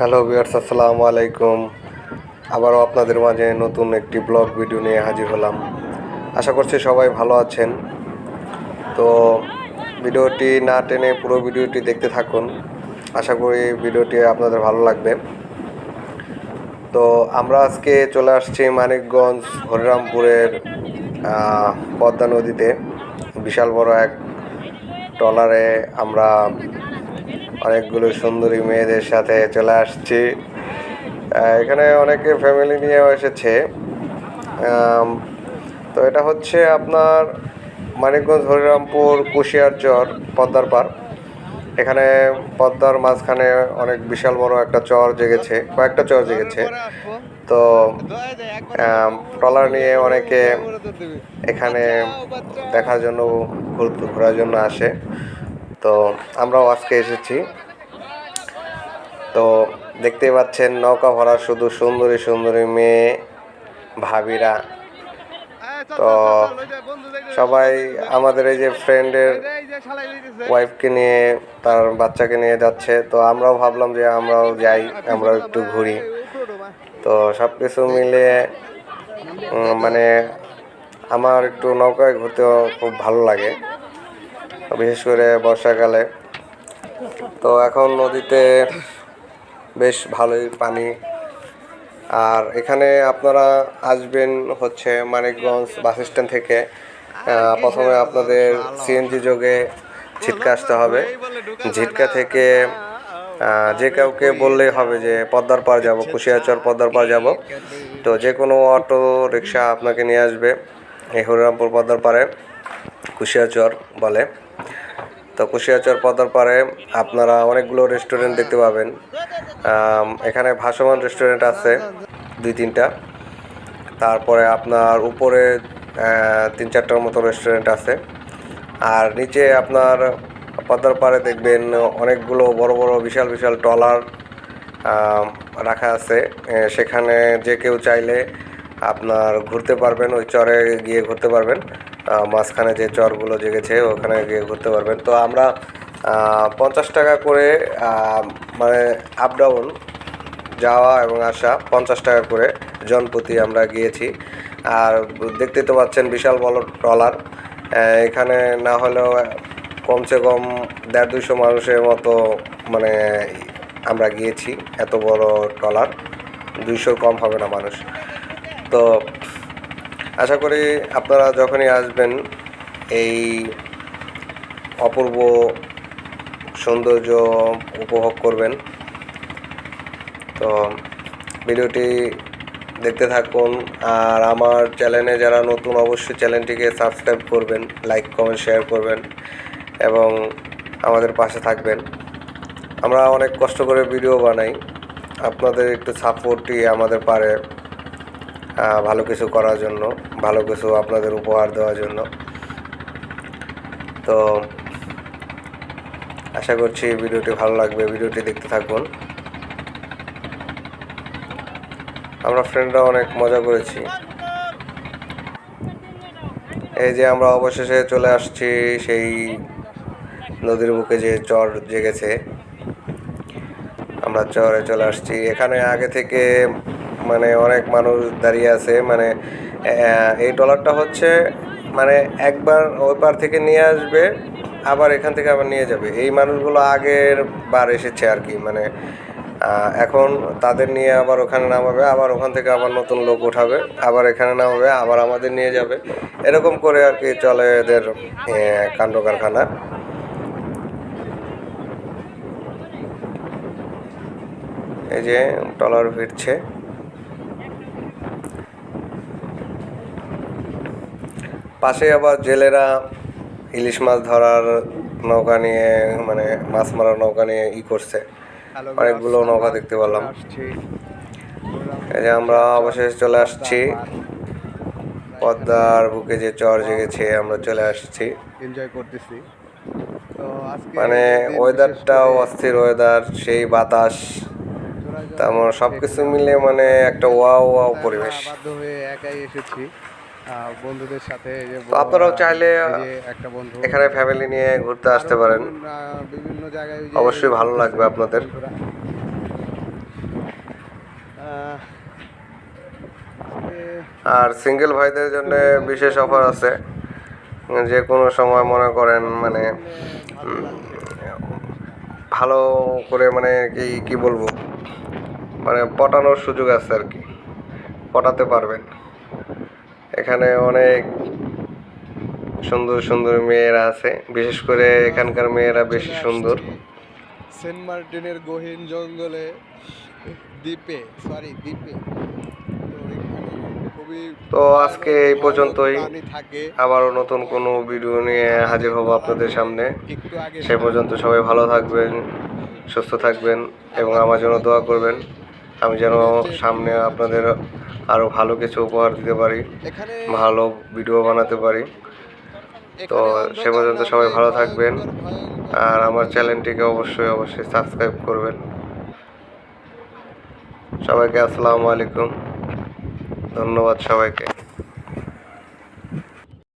Hello বিয়ার্স আসসালামু আলাইকুম। আবারও আপনাদের মাঝে নতুন একটি ব্লগ ভিডিও নিয়ে হাজির হলাম। আশা করছি সবাই ভালো আছেন। তো ভিডিওটি না টেনে পুরো ভিডিওটি দেখতে থাকুন। আশা করি ভিডিওটি আপনাদের ভালো লাগবে। তো আমরা আজকে চলে আসছি মানিকগঞ্জ হরিরামপুরের পদ্মা নদীতে। বিশাল বড় এক ট্রলারে আমরা অনেকগুলো সুন্দরী মেয়েদের সাথে চলে আসছি। এখানে অনেকে ফ্যামিলি নিয়েও এসেছে। তো এটা হচ্ছে আপনার মানিকগঞ্জ, হরিরামপুর কুশিয়ারচর পদ্মার পার এখানে পদ্মার মাঝখানে অনেক বিশাল বড় একটা চর জেগেছে, কয়েকটা চর জেগেছে। তো ট্রলার নিয়ে অনেকে এখানে দেখার জন্য, ঘুরতে ঘোরার জন্য আসে। তো আমরাও আজকে এসেছি। তো দেখতেই পাচ্ছেন, নৌকা ভরা শুধু সুন্দরী সুন্দরী মেয়ে, ভাবিরা। তো সবাই আমাদের এই যে ফ্রেন্ডের ওয়াইফকে নিয়ে, তার বাচ্চাকে নিয়ে যাচ্ছে। তো আমরাও ভাবলাম যে আমরাও যাই, আমরাও একটু ঘুরি। তো সব কিছু মিলিয়ে মানে আমার একটু নৌকায় ঘুরতেও খুব ভালো লাগে। বিশেষ করে বর্ষাকালে। তো এখন নদীতে বেশ ভালোই পানি। আর এখানে আপনারা আসবেন হচ্ছে মানিকগঞ্জ বাস স্ট্যান্ড থেকে। প্রথমে আপনাদের সিএনজি যোগে ঝিটকা আসতে হবে। ঝিটকা থেকে যে কাউকে বললেই হবে যে পদ্মার পার যাব, কুশিয়াচর পদ্মার পার যাব। তো যে কোনো অটো, রিক্সা আপনাকে নিয়ে আসবে। এই হরিরামপুর পদ্মার পারে কুশিয়াচর বলে। তো কুশিয়াচর পদ্মার পারে আপনারা অনেকগুলো রেস্টুরেন্ট দেখতে পাবেন। এখানে ভাসমান রেস্টুরেন্ট আছে, দুই তিনটা। তারপরে আপনার উপরে তিন চারটার মতো রেস্টুরেন্ট আছে। আর নিচে আপনার পদ্মার পাড়ে দেখবেন অনেকগুলো বড় বড় বিশাল বিশাল ট্রলার রাখা আছে। সেখানে যে কেউ চাইলে আপনার ঘুরতে পারবেন, ওই চরে গিয়ে ঘুরতে পারবেন। মাঝখানে যে চরগুলো জেগেছে, ওখানে গিয়ে ঘুরতে পারবেন। তো আমরা পঞ্চাশ টাকা করে মানে আপ ডাউন যাওয়া এবং আসা, পঞ্চাশ টাকা করে জনপ্রতি আমরা গিয়েছি। আর দেখতে তো পাচ্ছেন বিশাল বড় ট্রলার। এখানে না হলেও কমসে কম দেড় দুশো মানুষের মতো মানে আমরা গিয়েছি, এত বড় ট্রলার। দুইশোর কম হবে না মানুষ। তো আশা করি আপনারা যখনই আসবেন, এই অপূর্ব সৌন্দর্য উপভোগ করবেন। তো ভিডিওটি দেখতে থাকুন, আর আমার চ্যানেলে যারা নতুন, অবশ্যই চ্যানেলটিকে সাবস্ক্রাইব করবেন, লাইক, কমেন্ট, শেয়ার করবেন, এবং আমাদের পাশে থাকবেন। আমরা অনেক কষ্ট করে ভিডিও বানাই। আপনাদের একটু সাপোর্টই আমাদের পারে ভালো কিছু করার জন্য। ভালো কিছু আপনাদের উপহার দেওয়ার জন্য। তো আশা করছি ভিডিওটি ভালো লাগবে, ভিডিওটি দেখতে থাকুন। আমরা ফ্রেন্ডরা অনেক মজা করেছি। এই যে আমরা অবশেষে চলে আসছি সেই নদীর বুকে যে চর জেগেছে। আমরা চরে চলে আসছি। এখানে আগে থেকে মানে অনেক মানুষ দাঁড়িয়ে আছে মানে এই ডলারটা হচ্ছে মানে একবার ওই পার থেকে নিয়ে আসবে, আবার এখান থেকে আবার নিয়ে যাবে। এই মানুষগুলো আগের বার এসেছে আর কি মানে এখন তাদের নিয়ে আবার ওখানে নামাবে, আবার ওখান থেকে আবার নতুন লোক উঠাবে আবার এখানে নামাবে, আবার আমাদের নিয়ে যাবে। এরকম করে আর কি চলে এদের কাণ্ড কারখানা এই যে ট্রলার ফিরছে পাশে আবার জেলেরা ইলিশ মাছ ধরার নৌকা নিয়ে মানে মাছ মারার নৌকা নিয়ে ই করছে। অনেকগুলো নৌকা দেখতে পেলাম এই যে আমরা অবশেষে চলে আসছি। পদ্মার বুকে যে চর জেগেছে আমরা চলে আসছি। এনজয় করতেছি। মানে ওয়েদারটাও অস্থির ওয়েদার সেই বাতাস তেমন সব কিছু মিলে মানে একটা ওয়াও ওয়াও পরিবেশ। বাধ্য হয়ে একাই এসেছি। বন্ধুদের সাথে আপনারাও চাইলে একটা বন্ধু এখানে ফ্যামিলি নিয়ে ঘুরতে আসতে পারেন। বিভিন্ন জায়গায় অবশ্যই ভালো লাগবে আপনাদের। আর সিঙ্গেল ভাইদের জন্য বিশেষ অফার আছে। যে কোনো সময় মনে করেন মানে ভালো করে মানে কি কি বলব? মানে পটানোর সুযোগ আছে আর কি। পটাতে পারবেন। এখানে অনেক সুন্দর সুন্দর মেয়েরা আছে। বিশেষ করে এখানকার মেয়েরা বেশি সুন্দর। সেন্ট মার্টিনের গহীন জঙ্গলে দ্বীপে সরি দ্বীপে। তো খুবই তো আজকে এই পর্যন্তই। আবারও নতুন কোনো ভিডিও নিয়ে হাজির হব আপনাদের সামনে। সে পর্যন্ত সবাই ভালো থাকবেন সুস্থ থাকবেন এবং আমার জন্য দোয়া করবেন। আমি যেন সামনে আপনাদের আরও ভালো কিছু উপহার দিতে পারি ভালো ভিডিও বানাতে পারি। তো সে পর্যন্ত সবাই ভালো থাকবেন। আর আমার চ্যানেলটিকে অবশ্যই অবশ্যই সাবস্ক্রাইব করবেন। সবাইকে আসসালামু আলাইকুম। ধন্যবাদ সবাইকে।